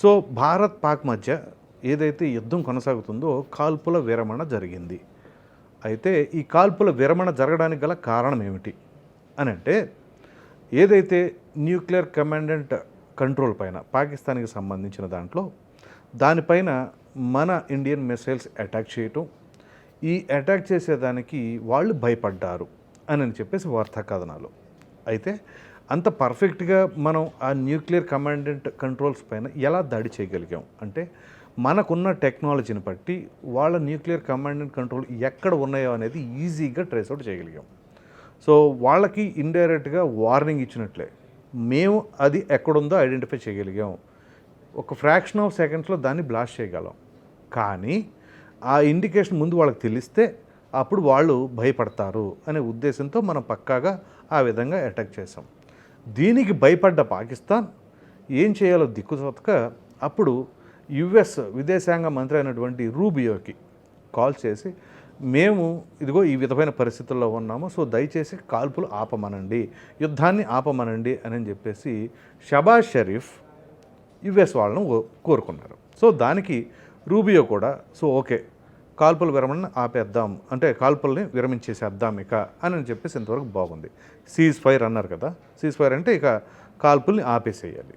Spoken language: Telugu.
సో భారత్ పాక్ మధ్య ఏదైతే యుద్ధం కొనసాగుతుందో కాల్పుల విరమణ జరిగింది. అయితే ఈ కాల్పుల విరమణ జరగడానికి గల కారణం ఏమిటి అని అంటే ఏదైతే న్యూక్లియర్ కమాండెంట్ కంట్రోల్ పైన పాకిస్తాన్కి సంబంధించిన దాంట్లో దానిపైన మన ఇండియన్ మిసైల్స్ అటాక్ చేయటం ఈ అటాక్ చేసేదానికి వాళ్ళు భయపడ్డారు అని చెప్పేసి వార్తా కథనాలు అయితే అంత పర్ఫెక్ట్గా మనం ఆ న్యూక్లియర్ కమాండెంట్ కంట్రోల్స్ పైన ఎలా దాడి చేయగలిగాం? అంటే మనకున్న టెక్నాలజీని బట్టి వాళ్ళ న్యూక్లియర్ కమాండెంట్ కంట్రోల్ ఎక్కడ ఉన్నాయో అనేది ఈజీగా ట్రేస్ అవుట్ చేయగలిగాం. సో వాళ్ళకి ఇండైరెక్ట్గా వార్నింగ్ ఇచ్చినట్లే. మేము అది ఎక్కడుందో ఐడెంటిఫై చేయగలిగాం. ఒక ఫ్రాక్షన్ ఆఫ్ సెకండ్స్లో దాన్ని బ్లాస్ట్ చేయగలం. కానీ ఆ ఇండికేషన్ ముందు వాళ్ళకి తెలిస్తే అప్పుడు వాళ్ళు భయపడతారు అనే ఉద్దేశంతో మనం పక్కాగా ఆ విధంగా అటాక్ చేసాం దీనికి భయపడ్డ పాకిస్తాన్ ఏం చేయాలో దిక్కుతోతక అప్పుడు యుఎస్ విదేశాంగ మంత్రి అయినటువంటి రూబియోకి కాల్ చేసి మేము ఇదిగో ఈ విధమైన పరిస్థితుల్లో ఉన్నాము సో దయచేసి కాల్పులు ఆపమనండి యుద్ధాన్ని ఆపమనండి అని చెప్పేసి షబాజ్ షరీఫ్ యుఎస్ వాళ్ళను కోరుకున్నారు. సో దానికి రూబియో కూడా సో ఓకే కాల్పుల విరమణ ఆపేద్దాం. అంటే కాల్పుల్ని విరమించేసేద్దాం ఇక అని చెప్పేసి ఇంతవరకు బాగుంది. సీజ్ ఫైర్ అన్నారు కదా. సీజ్ ఫైర్ అంటే ఇక కాల్పుల్ని ఆపేసేయాలి.